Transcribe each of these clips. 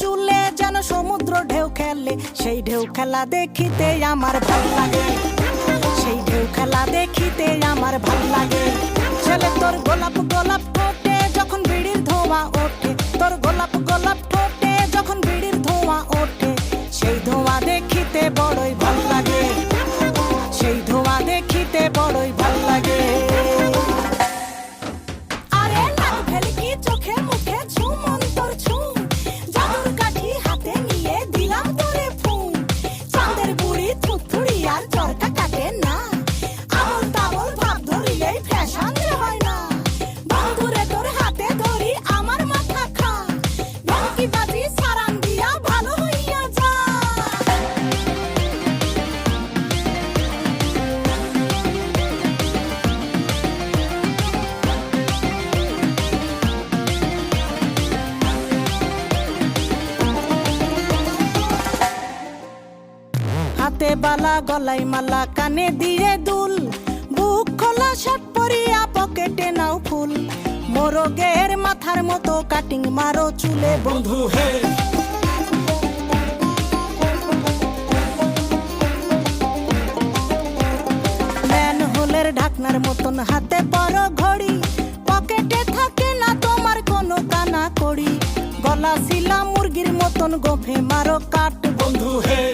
চুলে যেন সমুদ্র ঢেউ খেলে, সেই ঢেউ খেলা দেখিতে আমার ভালো লাগে। সেই ঢেউ খেলা দেখিতে আমার ভালো লাগে। ছেলে, তোর গোলাপ গোলাপ ঠোঁটে যখন বিড়ির ধোঁয়া ওঠে। তোর গোলাপ গোলাপ ঠোঁটে যখন বিড়ির ধোঁয়া ওঠে। সেই ধোঁয়া দেখিতে বড়ই থুথুড়ি আর চরকা হাতে বালা গলাই মালা, কানে দিয়ে দুল। বুক খোলা শার্ট পরিয়া, পকেটে নাও ফুল। মোরগের মাথার মতো কাটিং মারো চুলে, বন্ধু, হে। ঢাকনার মতন হাতে বড় ঘড়ি। পকেটে থাকে না তোমার কোনো কানা কড়ি। গলা শিলা মুরগির মতন গোফে মারো কাট বন্ধু, হে।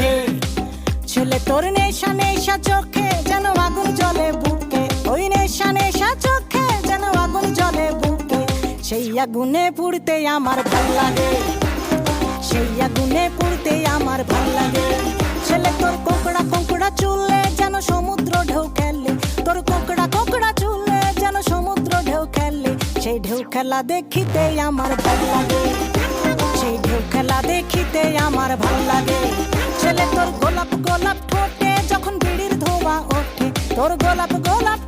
ছেলে তোর নেশা নেশা চোখে যেন আগুন জলে বুকে। ওই নেশা নেশা চোখে যেন আগুন জলে বুকে। সেই আগুনে পুড়তে আমার ভালো লাগে। সেই আগুনে পুড়তে আমার ভালো লাগে। ছেলে তোর কোকড়া কোকড়া চুলে যেন সমুদ্র ঢেউ খেলে। তোর কোকড়া কোকড়া চুলে যেন সমুদ্র ঢেউ খেলে। সেই ঢেউ খেলা দেখিতে আমার ভালো লাগে। সেই ঢেউ খেলা দেখিতে আমার ভালো লাগে। ছেলে তোর গোলাপ গোলাপ ঠোঁটে যখন বিড়ির ধোয়া ওঠে। তোর গোলাপ গোলাপ